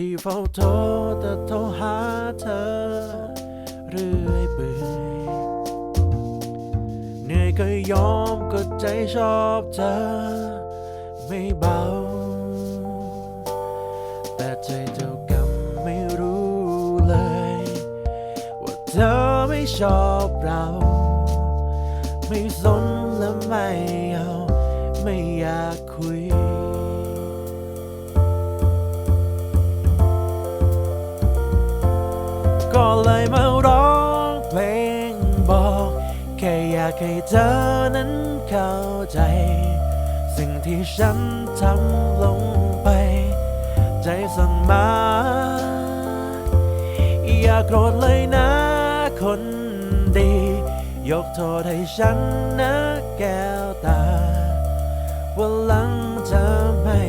ที่เฝ้าโทรแต่โทรหาเธอ เรื่อยเปื่อยเหนื่อยก็ยอมก็ใจชอบเธอ ไม่เบา แต่ใจเจ้ากรรมไม่รู้เลย ว่าเธอไม่ชอบเรา ไม่สนและไม่เอา ไม่อยากคุย ก็เลยมาร้องเพลงบอก แค่อยากให้เธอนั้นเข้าใจ สิ่งที่ฉันทำลงไป ใจสั่งมา อย่าโกรธเลยนะคนดี ยกโทษให้ฉันนะแก้วตาวันหลังจะไม่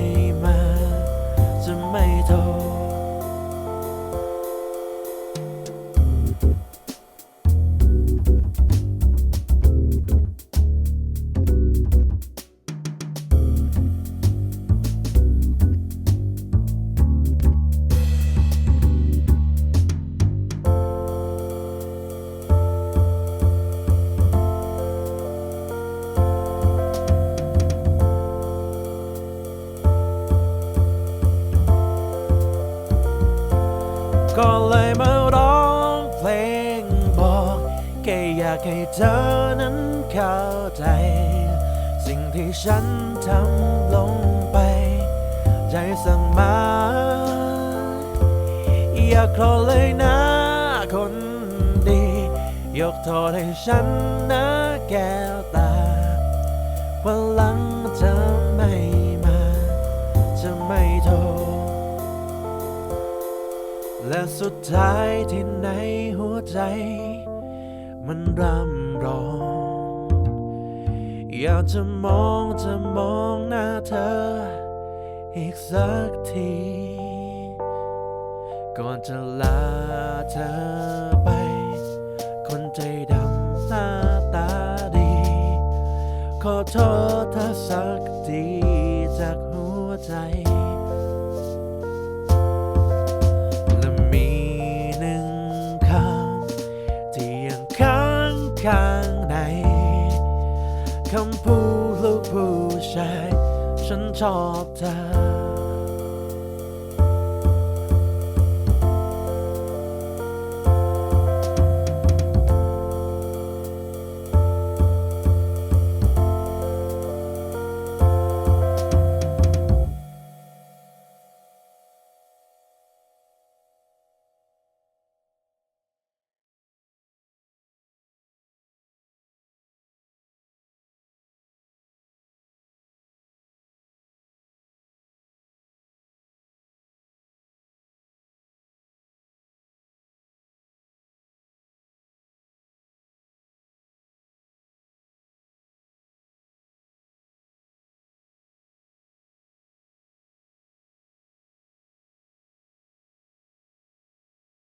ก็เลยมาร้องเพลงบอกแค่อยากให้เธอนั้นเข้าใจ สิ่งที่ฉันทำลงไป ใจสั่งมา อยากรธเลยนะคนดี ยกโทษให้ฉันนะแก้วตาวันหลังจะไและสุดท้ายที่ในหัวใจ มันรำร้อง อยากจะมองจะมองหน้าเธอ อีกสักที ก่อนจะลาเธอไป คนใจดำหน้าตาดี ขอโทษเธอสักทีจากหัวใจ ข้างในคำพูดลูกผู้ชาย ฉันชอบเธอ